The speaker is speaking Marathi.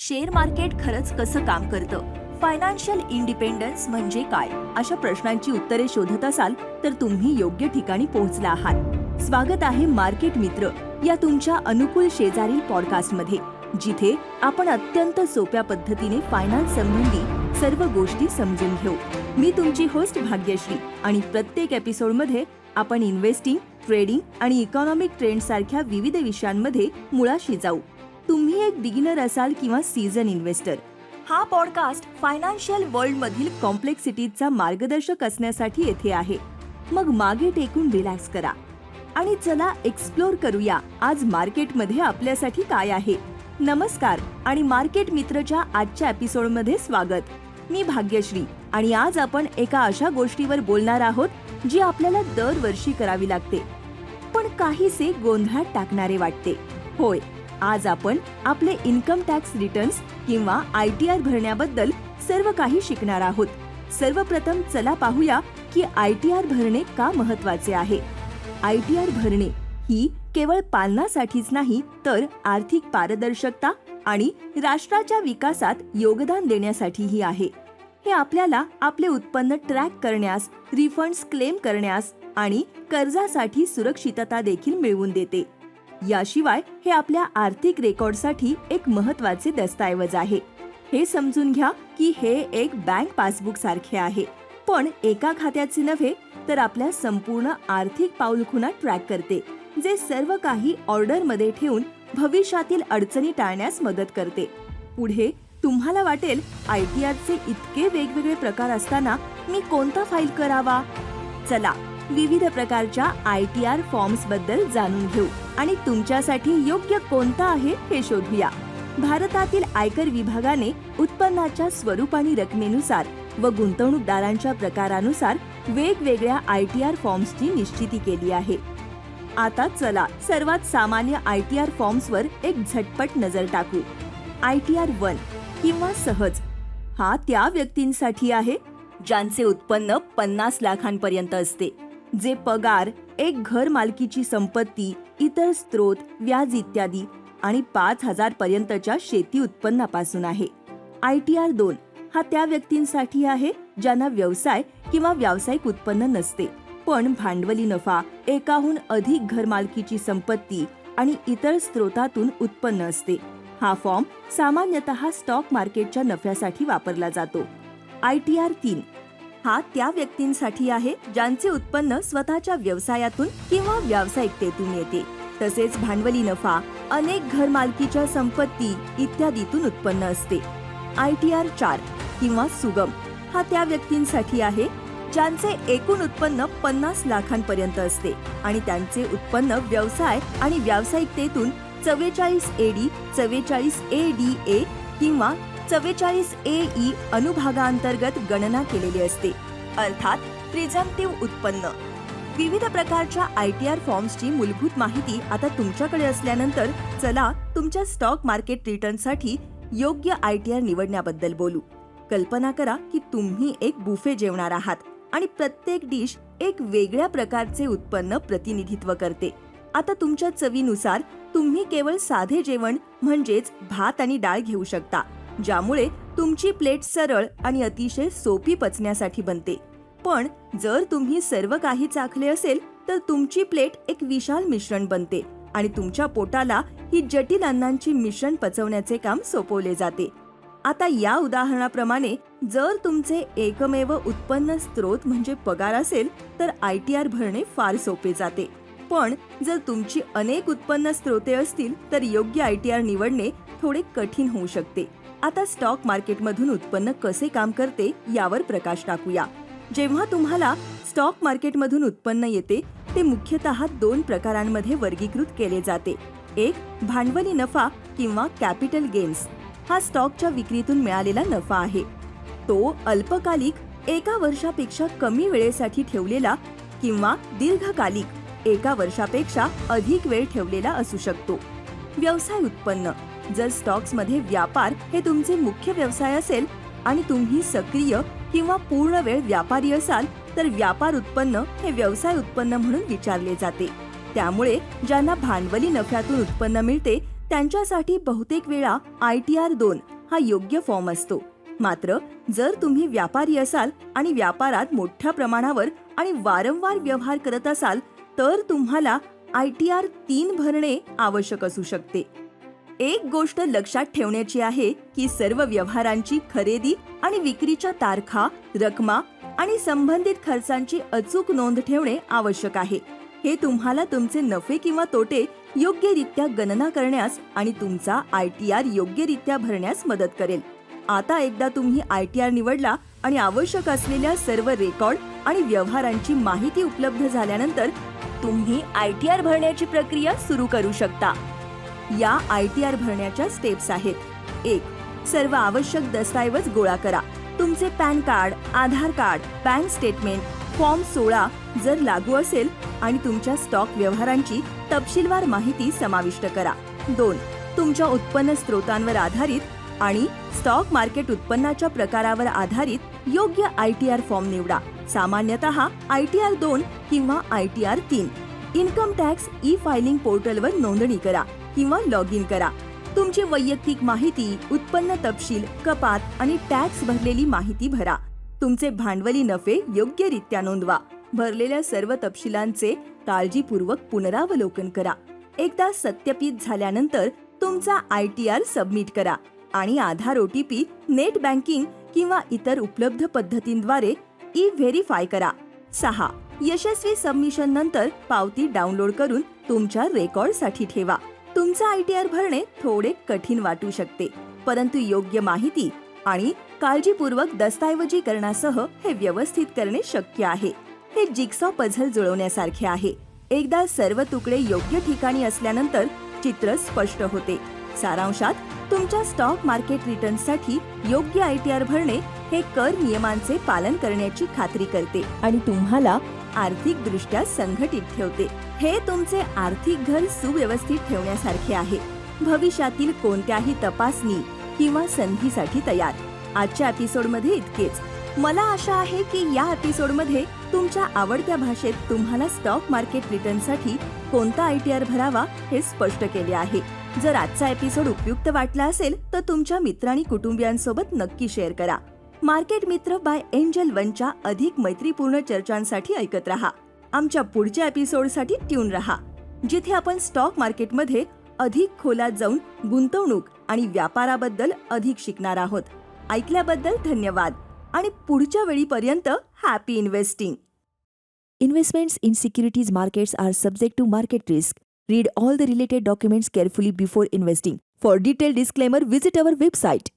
शेअर मार्केट खरंच कसं काम करतं? फायनान्शियल इंडिपेंडन्स म्हणजे काय? अशा प्रश्नांची उत्तरे शोधत असाल तर तुम्ही योग्य ठिकाणी पोहोचला आहात. स्वागत आहे मार्केट मित्र या तुमच्या अनुकूल शेजारील पॉडकास्टमध्ये जिथे आपण अत्यंत सोप्या पद्धतीने फायनान्स संबंधी सर्व गोष्टी समजून घेऊ. मी तुमची होस्ट भाग्यश्री आणि प्रत्येक एपिसोडमध्ये आपण इन्व्हेस्टिंग ट्रेडिंग आणि इकॉनॉमिक ट्रेंड सारख्या विविध विषयांमध्ये मुळाशी जाऊ. तुम्ही एक बिगिनर असाल किंवा सीझन इन्व्हेस्टर हा पॉडकास्ट फायनान्शियल वर्ल्ड मधील कॉम्प्लेक्सिटीचा मार्गदर्शक असण्यासाठी येथे आहे. मग मागे टेकून रिलॅक्स करा. आणि चला एक्सप्लोर करूया आज मार्केटमध्ये आपल्यासाठी काय आहे. नमस्कार आणि मार्केट मित्रच्या आजच्या एपिसोडमध्ये स्वागत. मी भाग्यश्री आणि आज आपण एका अशा गोष्टीवर बोलणार आहोत जी आपल्याला दरवर्षी करावी लागते. पण काहीसे गोंधळात टाकणारे वाटते. होय आज आपण आपले इन्कम टॅक्स रिटर्न्स किंवा आय टी आर भरण्याबद्दल सर्व काही शिकणार आहोत. सर्वप्रथम चला पाहूया की आय टी आर भरणे का महत्त्वाचे आहे. आय टी आर भरणे ही केवळ पालनासाठीच नाही तर आर्थिक पारदर्शकता आणि राष्ट्राच्या विकासात योगदान देण्यासाठीही आहे. हे आपल्याला आपले उत्पन्न ट्रॅक करण्यास रिफंड्स क्लेम करण्यास आणि कर्जासाठी सुरक्षितता देखील मिळवून देते. याशिवाय हे आपल्या आर्थिक रेकॉर्डसाठी एक महत्त्वाचे दस्तऐवज आहे. हे समजून घ्या की हे एक बँक पासबुक सारखे आहे. पण एका खात्याचे नव्हे तर आपल्या संपूर्ण आर्थिक पाऊलखुणा ट्रॅक करते जे सर्व काही ऑर्डरमध्ये ठेवून भविष्यातील अडचणी टाळण्यास मदत करते. पुढे तुम्हाला वाटेल आय टी आरचे इतके वेगवेगळे प्रकार असताना मी कोणता फाईल करावा? चला विविध प्रकारच्या आय टी आर फॉर्म्सबद्दल जाणून घेऊ आणि तुमच्यासाठी योग्य कोणता आहे हे शोधूया. भारतातील आयकर विभागाने उत्पन्नाच्या स्वरूप आणि रकमेनुसार व गुंतवणूकदारांच्या प्रकारानुसार वेगवेगळ्या आय टी आर फॉर्म्सची निश्चिती केली आहे. आता चला सर्वात सामान्य आय टी आर फॉर्म्सवर एक झटपट नजर टाकू. आय टी आर वन किंवा सहज हा त्या व्यक्तींसाठी आहे ज्यांचे उत्पन्न पन्नास लाखांपर्यंत असते. जे पगार एक घर मालकीची संपत्ती इतर स्त्रोत व्याज इत्यादी आणि पाच हजार पर्यंतच्या शेती उत्पन्नापासून आहे. आय टी आर दोन हा त्या व्यक्तींसाठी आहे ज्यांना व्यवसाय किंवा व्यावसायिक उत्पन्न नसते. पण भांडवली नफा एकाहून अधिक घरमालकीची संपत्ती आणि इतर स्त्रोतातून उत्पन्न असते. हा फॉर्म सामान्यतः स्टॉक मार्केटच्या नफ्यासाठी वापरला जातो. आय टी आर तीन हा त्या व्यक्तींसाठी आहे ज्यांचे उत्पन्न स्वतःच्या व्यवसायातून किंवा व्यावसायिकतेतून येते. तसेच भांडवली नफा अनेक घरमालकीच्या संपत्ती इत्यादीतून उत्पन्न असते. आय टी आर चार किंवा सुगम हा त्या व्यक्तींसाठी आहे ज्यांचे एकूण उत्पन्न पन्नास लाखांपर्यंत असते आणि त्यांचे उत्पन्न व्यवसाय आणि व्यावसायिकतेतून चव्वेचाळीस ए डी चव्वेचाळीस ए डी ए किंवा चव्वेचाळीस ए ई अनुभागांतर्गत गणना केलेली असते अर्थात प्रिझम्पटिव्ह उत्पन्न. विविध प्रकारच्या आय टी आर फॉर्म्सची मूलभूत माहिती आता तुमच्याकडे असल्यानंतर चला तुमच्या स्टॉक मार्केट रिटर्नसाठी योग्य आय टी आर निवडण्याबद्दल बोलू. कल्पना करा की तुम्ही एक बुफे जेवणार आहात आणि प्रत्येक डिश एक वेगळ्या प्रकारचे उत्पन्न प्रतिनिधित्व करते. आता तुमच्या चवीनुसार तुम्ही केवळ साधे जेवण म्हणजेच भात आणि डाळ घेऊ शकता. ज्यामुळे तुमची प्लेट सरळ आणि अतिशय सोपी पचण्यासाठी बनते. पण जर तुम्ही सर्व काही चाखले असेल तर तुमची प्लेट एक विशाल मिश्रण बनते आणि तुमच्या पोटाला ही जटिल अन्नांची मिश्रण पचवण्याचे काम सोपवले जाते. आता या उदाहरणाप्रमाणे जर तुमचे एकमेव उत्पन्न स्रोत म्हणजे पगार असेल तर आय टी आर भरणे फार सोपे जाते. पण जर तुमची अनेक उत्पन्न स्रोते असतील तर योग्य आय टी आर निवडणे थोडे कठीण होऊ शकते. आता स्टॉक मार्केटमधून उत्पन्न कसे काम करते यावर प्रकाश टाकूया. जेव्हा तुम्हाला स्टॉक मार्केटमधून उत्पन्न येते ते मुख्यतः दोन प्रकारांमध्ये वर्गीकृत केले जाते. एक भांडवली नफा किंवा कॅपिटल गेन्स हा स्टॉकच्या विक्रीतून मिळालेला नफा आहे. तो अल्पकालिक एका वर्षापेक्षा कमी वेळेसाठी ठेवलेला किंवा दीर्घकालिक एका वर्षापेक्षा अधिक वेळ ठेवलेला असू शकतो. व्यवसाय उत्पन्न. जर स्टॉक्समध्ये व्यापार हे तुमचे मुख्य व्यवसाय असेल आणि तुम्ही सक्रिय किंवा पूर्ण वेळ व्यापारी असाल तर व्यापार उत्पन्न हे व्यवसाय उत्पन्न म्हणून विचारले जाते. त्यामुळे ज्यांना भांडवली नफ्यातून उत्पन्न मिळते त्यांच्यासाठी बहुतेक वेळा आय टी आर दोन हा योग्य फॉर्म असतो. मात्र जर तुम्ही व्यापारी असाल आणि व्यापारात मोठ्या प्रमाणावर आणि वारंवार व्यवहार करत असाल तर तुम्हाला आय टी आर तीन भरणे आवश्यक असू शकते. एक गोष्ट लक्षात ठेवण्याची आहे की सर्व व्यवहारांची खरेदी आणि विक्रीच्या तारखा रकमा आणि संबंधित खर्चांची अचूक नोंद ठेवणे आवश्यक आहे. हे तुम्हाला तुमचे नफे किंवा तोटे योग्यरित्या गणना करण्यास आणि तुमचा आय टी आर योग्यरित्या भरण्यास मदत करेल. आता एकदा तुम्ही आय टी आर निवडला आणि आवश्यक असलेल्या सर्व रेकॉर्ड आणि व्यवहारांची माहिती उपलब्ध झाल्यानंतर तुम्ही आय टी आर भरण्याची प्रक्रिया सुरू करू शकता. या आय टी आर भरण्याच्या स्टेप्स आहेत. एक सर्व आवश्यक दस्तऐवज गोळा करा. तुमचे PAN card Aadhaar card bank statement form सोळा जर लागू असेल आणि तुमच्या स्टॉक व्यवहारांची तपशीलवार माहिती समाविष्ट करा. दोन तुमच्या उत्पन्न स्रोतांवर आधारित आणि स्टॉक मार्केट उत्पन्नाच्या प्रकारावर आधारित योग्य आय टी आर फॉर्म निवडा. सामान्यतः आय टी आर दोन किंवा आय टी आर तीन. इन्कम टॅक्स ई फायलिंग पोर्टलवर नोंदणी करा. किंवा लॉग इन करा. तुमची वैयक्तिक माहिती उत्पन्न तपशील कपात आणि टॅक्स भरलेली माहिती भरा. तुमचे भांडवली नफे योग्यरित्या नोंदवा. भरलेल्या सर्व तपशिलांचे काळजीपूर्वक पुनरावलोकन करा. एकदा सत्यापित झाल्यानंतर तुमचा आय टी आर सबमिट करा आणि Aadhaar O T P net banking किंवा इतर उपलब्ध पद्धतींद्वारे ई व्हेरीफाय करा. सहा. यशस्वी सबमिशन नंतर पावती डाउनलोड करून तुमच्या रेकॉर्डसाठी ठेवा. तुमचा आय टी आर भरणे थोडे कठीण वाटू शकते परंतु योग्य माहिती आणि काळजीपूर्वक दस्तऐवजीकरणासह हे व्यवस्थित करणे शक्य आहे. हे जिक्सॉ पझल जुळवण्यासारखे आहे. एकदा सर्व तुकडे योग्य ठिकाणी असल्यानंतर चित्र स्पष्ट होते. सारांशात तुमच्या स्टॉक मार्केट रिटर्नसाठी योग्य आय टी आर भरणे हे कर नियमांचे पालन करण्याची खात्री करते आणि तुम्हाला आर्थिक दृष्ट्या संघटित ठेवते. हे तुमचे आर्थिक घर सुव्यवस्थित ठेवण्यासारखे आहे. भविष्यातील कोणत्याही तपासणी किंवा संधीसाठी तयार. आजच्या एपिसोडमध्ये इतकेच. मला आशा आहे की या एपिसोडमध्ये तुमच्या आवडत्या भाषेत तुम्हाला स्टॉक मार्केट रिटर्नसाठी कोणता आय टी आर भरावा हे स्पष्ट केले आहे. जर आजचा एपिसोड उपयुक्त वाटला असेल तर तुमच्या मित्र आणि कुटुंबियांसोबत नक्की शेअर करा. मार्केट मित्र बाय एंजल वनच्या अधिक मैत्रीपूर्ण चर्चांसाठी ऐकत राहा. आमच्या पुढच्या एपिसोडसाठी ट्यून राहा जिथे आपण स्टॉक मार्केटमध्ये अधिक खोलात जाऊन गुंतवणूक आणि व्यापाराबद्दल अधिक शिकणार आहोत. ऐकल्याबद्दल धन्यवाद आणि पुढच्या वेळीपर्यंत happy investing. Investments in securities markets are subject to market risk. Read all the related documents carefully before investing. For detail disclaimer visit our website.